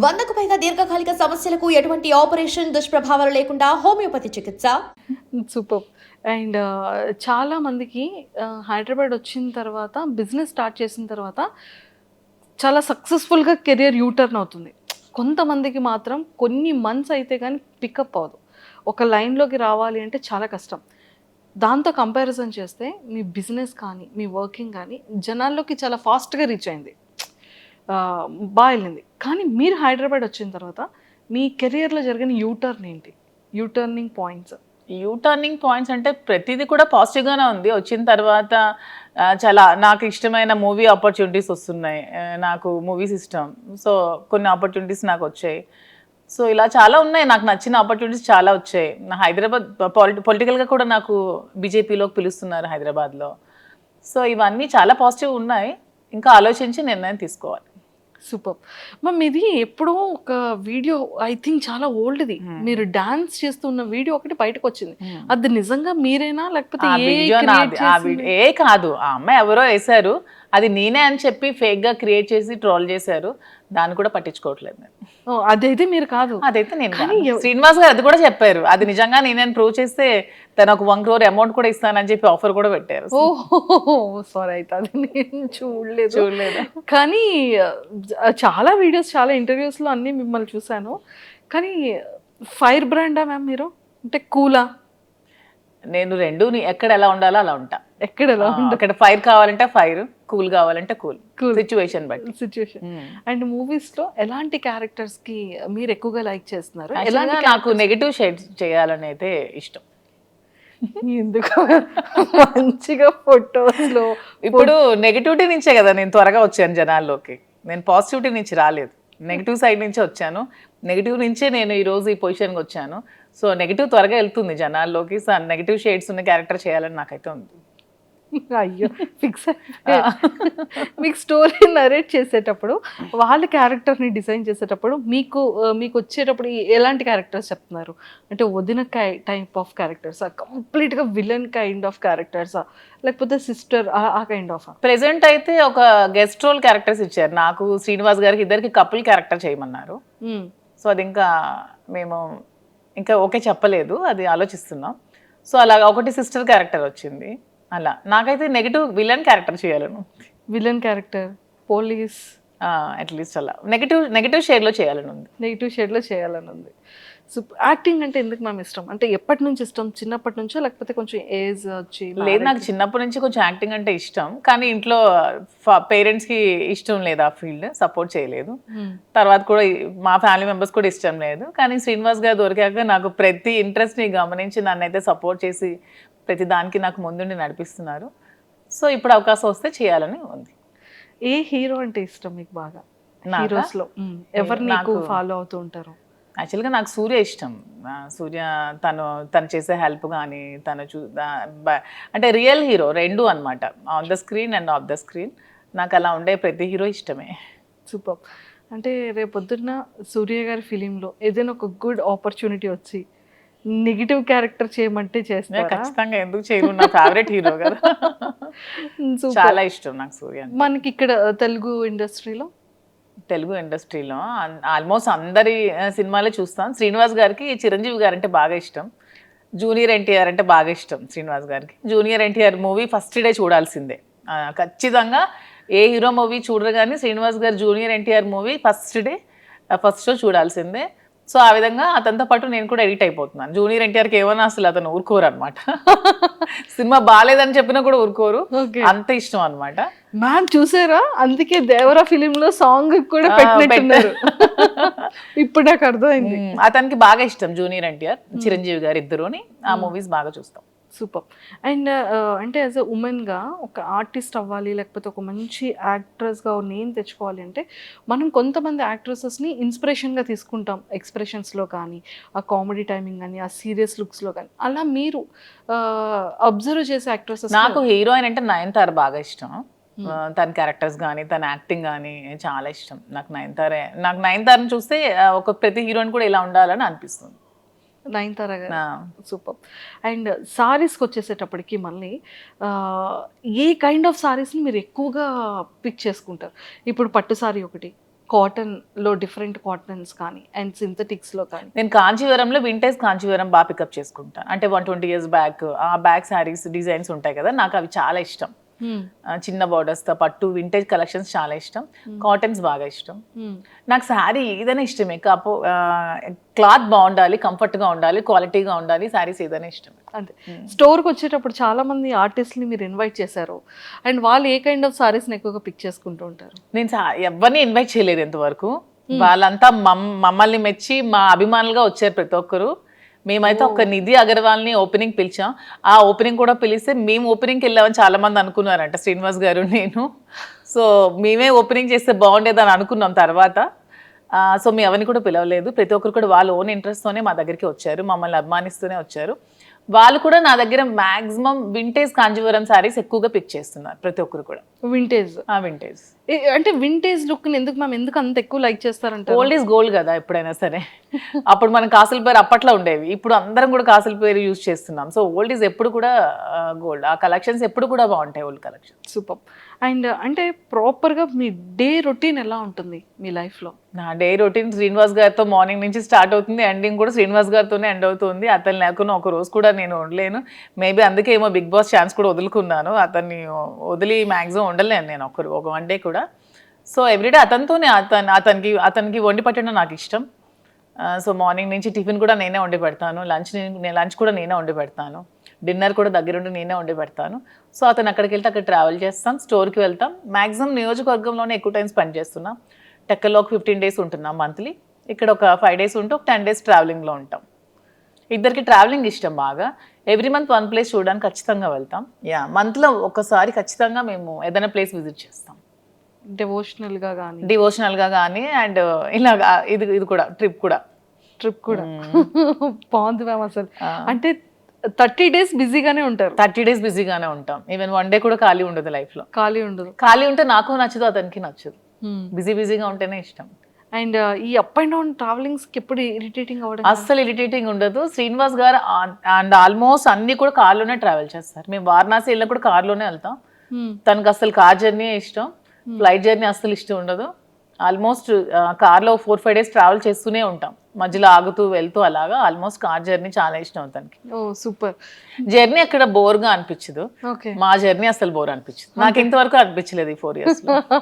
వందకు పైగా దీర్ఘకాలిక సమస్యలకు ఎటువంటి ఆపరేషన్ దుష్ప్రభావాలు లేకుండా హోమియోపతి చికిత్స? సూపర్. అండ్ చాలా మందికి హైదరాబాద్ వచ్చిన తర్వాత బిజినెస్ స్టార్ట్ చేసిన తర్వాత చాలా సక్సెస్ఫుల్గా కెరియర్ యూటర్న్ అవుతుంది. కొంతమందికి మాత్రం కొన్ని మంత్స్ అయితే కానీ పికప్ అవ్వదు. ఒక లైన్లోకి రావాలి అంటే చాలా కష్టం. దాంతో కంపారిజన్ చేస్తే మీ బిజినెస్ కానీ మీ వర్కింగ్ కానీ జనాల్లోకి చాలా ఫాస్ట్గా రీచ్ అయింది. బాగా వెళ్ళింది. కానీ మీరు హైదరాబాద్ వచ్చిన తర్వాత మీ కెరియర్లో జరిగిన యూటర్న్ ఏంటి? U turning points. U turning points అంటే ప్రతిదీ కూడా పాజిటివ్గానే ఉంది. వచ్చిన తర్వాత చాలా నాకు ఇష్టమైన మూవీ ఆపర్చునిటీస్ వస్తున్నాయి. నాకు మూవీస్ ఇష్టం సో కొన్ని ఆపర్చునిటీస్ నాకు వచ్చాయి. సో ఇలా చాలా ఉన్నాయి. నాకు నచ్చిన ఆపర్చునిటీస్ చాలా వచ్చాయి. నా హైదరాబాద్ పాలిటి పొలిటికల్గా కూడా నాకు బీజేపీలోకి పిలుస్తున్నారు హైదరాబాద్లో. సో ఇవన్నీ చాలా పాజిటివ్ ఉన్నాయి. ఇంకా ఆలోచించి నిర్ణయం తీసుకోవాలి. సూపర్. మ్యామ్ ఇది ఎప్పుడో ఒక వీడియో ఐ థింక్ చాలా ఓల్డ్ది. మీరు డాన్స్ చేస్తున్న వీడియో ఒకటి బయటకు వచ్చింది అది నిజంగా మీరేనా? లేకపోతే ఏ కాదు. ఆ అమ్మాయి ఎవరో వేశారు. అది నేనే అని చెప్పి ఫేక్గా క్రియేట్ చేసి ట్రోల్ చేశారు. దాన్ని కూడా పట్టించుకోవట్లేదు నేను. అదైతే మీరు కాదు. అదైతే నేను కాదు. శ్రీనివాస్ గారు అది కూడా చెప్పారు. అది నిజంగా నేనే ప్రూవ్ చేస్తే తను ఒక వన్ క్రోర్ అమౌంట్ కూడా ఇస్తానని చెప్పి ఆఫర్ కూడా పెట్టారు. ఓహో సారీ అయితే అది నేను చూడలేదు. చూడలేదు. కానీ ఆ, చాలా వీడియోస్ చాలా interviews లో అన్ని మిమ్మల్ని చూశాను. కానీ ఫైర్ బ్రాండా మ్యామ్ మీరు? అంటే కూలా? నేను రెండు ఎక్కడ ఎలా ఉండాలో అలా ఉంటా. ఎక్కడ ఎలా ఆ, అక్కడ ఫైర్ కావాలంటే ఫైర్ కూల్ కావాలంటే కూల్ Cool. సిచ్యువేషన్ బట్టి. సిచ్యువేషన్ అండ్ మూవీస్లో ఎలాంటి క్యారెక్టర్స్కి మీరు ఎక్కువగా లైక్ చేస్తున్నారు? ఎలాంటి నాకు నెగిటివ్ షేడ్స్ చేయాలని అయితే ఇష్టం. ఎందుకు? మంచిగా ఫొటోస్లో ఇప్పుడు నెగిటివిటీ నుంచే కదా నేను త్వరగా వచ్చాను జనాల్లోకి. నేను పాజిటివిటీ నుంచి రాలేదు. నెగిటివ్ సైడ్ నుంచే వచ్చాను. నెగిటివ్ నుంచే నేను ఈ రోజు ఈ పొజిషన్కి వచ్చాను. సో నెగిటివ్ త్వరగా వెళ్తుంది జనాల్లోకి. సో నెగిటివ్ షేడ్స్ ఉన్న క్యారెక్టర్ చేయాలని నాకైతే ఉంది. అయ్యో ఫిక్స్ మీకు స్టోరీ నరేట్ చేసేటప్పుడు వాళ్ళ క్యారెక్టర్ని డిజైన్ చేసేటప్పుడు మీకు మీకు వచ్చేటప్పుడు ఎలాంటి క్యారెక్టర్స్ చెప్తున్నారు? అంటే వదిన టైప్ ఆఫ్ క్యారెక్టర్సా కంప్లీట్గా విలన్ కైండ్ ఆఫ్ క్యారెక్టర్సా లేకపోతే సిస్టర్ ఆ కైండ్ ఆఫ్ ప్రెసెంట్ అయితే ఒక గెస్ట్ రోల్ క్యారెక్టర్స్ ఇచ్చారు. నాకు శ్రీనివాస్ గారికి ఇద్దరికి కపుల్ క్యారెక్టర్ చేయమన్నారు. సో అది ఇంకా మేము ఇంకా ఓకే చెప్పలేదు అది ఆలోచిస్తున్నాం. సో అలాగా ఒకటి సిస్టర్ క్యారెక్టర్ వచ్చింది. అలా. నాకైతే negative villain character చేయాలను. Villain character police. At least అలా. నెగిటివ్ నెగిటివ్ షేడ్లో చేయాలని ఉంది నెగిటివ్ షేడ్లో చేయాలని ఉంది యాక్టింగ్ అంటే ఎందుకు మ్యామ్ ఇష్టం? అంటే ఎప్పటి నుంచి ఇష్టం? చిన్నప్పటి నుంచో లేకపోతే కొంచెం ఏజ్ వచ్చి లేదు నాకు చిన్నప్పటి నుంచి కొంచెం యాక్టింగ్ అంటే ఇష్టం. కానీ ఇంట్లో పేరెంట్స్కి ఇష్టం లేదు ఆ ఫీల్డ్ సపోర్ట్ చేయలేదు. Hmm. తర్వాత కూడా మా ఫ్యామిలీ మెంబర్స్ కూడా ఇష్టం లేదు. కానీ శ్రీనివాస్ గారు దొరికాక నాకు ప్రతి ఇంట్రెస్ట్ని గమనించి నన్ను అయితే సపోర్ట్ చేసి ప్రతి దానికి నాకు ముందుండి నడిపిస్తున్నారు. సో ఇప్పుడు అవకాశం వస్తే చేయాలని ఉంది. ఏ హీరో అంటే ఇష్టం మీకు బాగా? నాకా? హీరోస్లో? మ్మ్. ఎవరు నాకు- ఫాలో అవుతూ ఉంటారు? యాక్చువల్గా నాకు సూర్య ఇష్టం. సూర్య తను తను చేసే హెల్ప్ కానీ తను చూ అంటే రియల్ హీరో రెండు అన్నమాట. On the screen and off the screen. నాకు అలా ఉండే ప్రతి హీరో ఇష్టమే. సూపర్. అంటే రేపొద్దున్న సూర్య గారి ఫిలింలో ఏదైనా ఒక గుడ్ ఆపర్చునిటీ వచ్చి నెగిటివ్ క్యారెక్టర్ చేయమంటే నేను చేస్తారా ఖచ్చితంగా ఎందుకు చేయను నా ఫేవరెట్ హీరో కదా. చాలా ఇష్టం నాకు సూర్య. మనకి ఇక్కడ తెలుగు ఇండస్ట్రీలో తెలుగు ఇండస్ట్రీలో. ఆల్మోస్ట్ అందరి సినిమాలే చూస్తాం. శ్రీనివాస్ గారికి చిరంజీవి గారు అంటే బాగా ఇష్టం. జూనియర్ ఎన్టీఆర్ అంటే బాగా ఇష్టం శ్రీనివాస్ గారికి. Junior NTR movie first day చూడాల్సిందే. ఖచ్చితంగా ఏ హీరో మూవీ చూడరు కానీ Srinivas garu junior NTR movie first day first show చూడాల్సిందే. సో ఆ విధంగా అతనితో పాటు నేను కూడా ఎడిట్ అయిపోతున్నాను. జూనియర్ ఎన్టీఆర్కి ఏమన్నా అసలు అతను ఊరుకోరు అనమాట సినిమా బాగాలేదని చెప్పినా కూడా ఊరుకోరు. అంత ఇష్టం అనమాట మ్యామ్ చూసారా? అందుకే దేవరా ఫిలిం లో సాంగ్ కూడా పెట్టినట్టున్నారు. ఇప్పుడు నాకు అర్థమైంది. అతనికి బాగా ఇష్టం జూనియర్ ఎన్టీఆర్ చిరంజీవి గారు ఇద్దరుని ఆ మూవీస్ బాగా చూస్తాం. సూపర్. అండ్ అంటే యాజ్ అ ఉమెన్గా ఒక ఆర్టిస్ట్ అవ్వాలి లేకపోతే ఒక మంచి యాక్ట్రెస్గా నేమ్ తెచ్చుకోవాలి అంటే మనం కొంతమంది యాక్ట్రెసెస్ని ఇన్స్పిరేషన్గా తీసుకుంటాం. ఎక్స్ప్రెషన్స్లో కానీ ఆ కామెడీ టైమింగ్ కానీ ఆ సీరియస్ లుక్స్లో కానీ. అలా మీరు అబ్జర్వ్ చేసే యాక్ట్రెసెస్ నాకు హీరోయిన్ అంటే నయనతార బాగా ఇష్టం. ఆ, తన క్యారెక్టర్స్ కానీ తన యాక్టింగ్ కానీ చాలా ఇష్టం. నాకు నయనతారే నాకు నయనతారని చూస్తే ఒక ప్రతి హీరోయిన్ కూడా ఇలా ఉండాలని అనిపిస్తుంది. నయనతార గారు. సూపర్. అండ్ సారీస్కి వచ్చేసేటప్పటికి మళ్ళీ ఏ కైండ్ ఆఫ్ సారీస్ని మీరు ఎక్కువగా పిక్ చేసుకుంటారు? ఇప్పుడు పట్టు సారీ ఒకటి కాటన్లో డిఫరెంట్ కాటన్స్ కానీ అండ్ సింథటిక్స్లో కానీ. నేను కాంచీవరంలో వింటేజ్ కాంచీవరం బాగా పికప్ చేసుకుంటాను అంటే వన్ ట్వంటీ ఇయర్స్ బ్యాక్ ఆ బ్యాక్ శారీస్ డిజైన్స్ ఉంటాయి కదా నాకు అవి చాలా ఇష్టం. చిన్న బోర్డర్స్తో పట్టు వింటేజ్ కలెక్షన్స్ చాలా ఇష్టం. కాటన్స్ బాగా ఇష్టం. నాకు శారీ ఏదైనా ఇష్టమే. కాపో క్లాత్ బాగుండాలి కంఫర్ట్గా ఉండాలి క్వాలిటీగా ఉండాలి శారీస్ ఏదైనా ఇష్టం. అంతే. స్టోర్కి వచ్చేటప్పుడు చాలా మంది ఆర్టిస్ట్ని మీరు ఇన్వైట్ చేశారు. అండ్ వాళ్ళు ఏ కైండ్ ఆఫ్ సారీస్ని ఎక్కువగా పిక్ చేసుకుంటూ ఉంటారు? నేను ఎవరిని ఇన్వైట్ చేయలేదు ఇంతవరకు. వాళ్ళంతా మమ్ మమ్మల్ని మెచ్చి మా అభిమానులుగా వచ్చారు ప్రతి ఒక్కరు. మేమైతే ఒక నిధి అగర్వాల్ని ఓపెనింగ్ పిలిచాం. ఆ ఓపెనింగ్ కూడా పిలిస్తే మేము ఓపెనింగ్కి వెళ్ళామని చాలా మంది అనుకున్నారంట శ్రీనివాస్ గారు నేను. సో మేమే ఓపెనింగ్ చేస్తే బాగుండేదని అనుకున్నాం తర్వాత. సో మేము ఎవరిని కూడా పిలవలేదు. ప్రతి ఒక్కరు కూడా వాళ్ళ ఓన్ ఇంట్రెస్ట్తోనే మా దగ్గరికి వచ్చారు. మమ్మల్ని అభిమానిస్తూనే వచ్చారు. వాళ్ళు కూడా నా దగ్గర మాక్సిమం వింటేజ్ కాంజీవరం శారీస్ ఎక్కువగా పిక్ చేస్తున్నారు ప్రతి ఒక్కరు కూడా. వింటేజ్ ఆ వింటేజ్ అంటే వింటేజ్ లుక్ని ఎందుకు మ్యామ్ ఎందుకు అంత ఎక్కువ లైక్ చేస్తారంటారు? ఓల్డ్ ఈజ్ గోల్డ్ కదా ఎప్పుడైనా సరే. అప్పుడు మనం కాసుల పేరు అప్పట్లో ఉండేవి. ఇప్పుడు అందరం కూడా కాసుల పేరు యూజ్ చేస్తున్నాం. సో ఓల్డ్ ఈజ్ ఎప్పుడు కూడా గోల్డ్ ఆ కలెక్షన్స్ ఎప్పుడు కూడా బాగుంటాయి ఓల్డ్ కలెక్షన్ సూపర్ అండ్ అంటే ప్రాపర్గా మీ డే రొటీన్ ఎలా ఉంటుంది మీ లైఫ్లో? నా డే రొటీన్ శ్రీనివాస్ గారితో మార్నింగ్ నుంచి స్టార్ట్ అవుతుంది. ఎండింగ్ కూడా శ్రీనివాస్ గారితోనే ఎండ్ అవుతుంది. అతను లేకుండా ఒక రోజు కూడా నేను ఉండలేను. మేబీ అందుకే ఏమో బిగ్ బాస్ ఛాన్స్ కూడా వదులుకున్నాను. అతన్ని వదిలి మ్యాక్సిమం ఉండలేను నేను ఒక ఒక వన్ డే కూడా. సో ఎవ్రీడే అతనితోనే అతను అతనికి అతనికి వండి పెట్టడం నాకు ఇష్టం. Uh, సో మార్నింగ్ నుంచి టిఫిన్ కూడా నేనే వండి పెడతాను. లంచ్ నేను లంచ్ కూడా నేనే వండి పెడతాను. డిన్నర్ కూడా దగ్గరుండి నేనే వండి పెడతాను. సో అతను అక్కడికి వెళ్తే అక్కడ ట్రావెల్ చేస్తాం స్టోర్కి వెళ్తాం. మ్యాక్సిమం నియోజకవర్గంలోనే ఎక్కువ టైం స్పెండ్ చేస్తున్నాం. టెక్కల్లో ఒక ఫిఫ్టీన్ డేస్ ఉంటున్నాం మంత్లీ ఇక్కడ ఒక ఫైవ్ డేస్ ఉంటూ ఒక టెన్ డేస్ ట్రావెలింగ్లో ఉంటాం. ఇద్దరికి ట్రావెలింగ్ ఇష్టం బాగా. ఎవ్రీ మంత్ వన్ ప్లేస్ చూడడానికి ఖచ్చితంగా వెళ్తాం. యా మంత్లో ఒకసారి ఖచ్చితంగా మేము ఏదైనా ప్లేస్ విజిట్ చేస్తాం. డెవోషనల్గా కానీ డివోషనల్గా కానీ అండ్ ఇలాగా ఇది ఇది కూడా ట్రిప్ కూడా. ట్రిప్ కూడా. బాగుంది మ్యామ్ అసలు. అంటే థర్టీ డేస్ బిజీగానే ఉంటారు. థర్టీ డేస్ బిజీగానే ఉంటాం. ఈవెన్ వన్ డే కూడా ఖాళీ ఉండదు లైఫ్లో ఖాళీ ఉండదు. ఖాళీ ఉంటే నాకు నచ్చదు అతనికి నచ్చదు. బిజీ బిజీగా ఉంటేనే ఇష్టం. అండ్ ఈ అప్ అండ్ డౌన్ ట్రావెలింగ్స్కి ఎప్పుడు ఇరిటేటింగ్ అవ్వడం అస్సలు ఇరిటేటింగ్ ఉండదు. శ్రీనివాస్ గారు అండ్ ఆల్మోస్ట్ అన్ని కూడా కార్లోనే ట్రావెల్ చేస్తారు. మేము వారణాసి వెళ్ళినా కూడా కార్లోనే వెళ్తాం. Hmm. తనకు అసలు కార్ జర్నీ ఇష్టం. ఫ్లైట్ జర్నీ అస్సలు ఇష్టం ఉండదు. ఆల్మోస్ట్ కార్లో ఫోర్ ఫైవ్ డేస్ ట్రావెల్ చేస్తూనే ఉంటాం. మధ్యలో ఆగుతూ వెళ్తూ అలాగా ఆల్మోస్ట్ కార్ జర్నీ చాలా ఇష్టం తనకి ఓ సూపర్. జర్నీ అక్కడ బోర్గా అనిపించదు. ఓకే. మా జర్నీ అసలు బోర్ అనిపించదు. నాకు ఇంతవరకు అనిపించలేదు ఈ ఫోర్ ఇయర్స్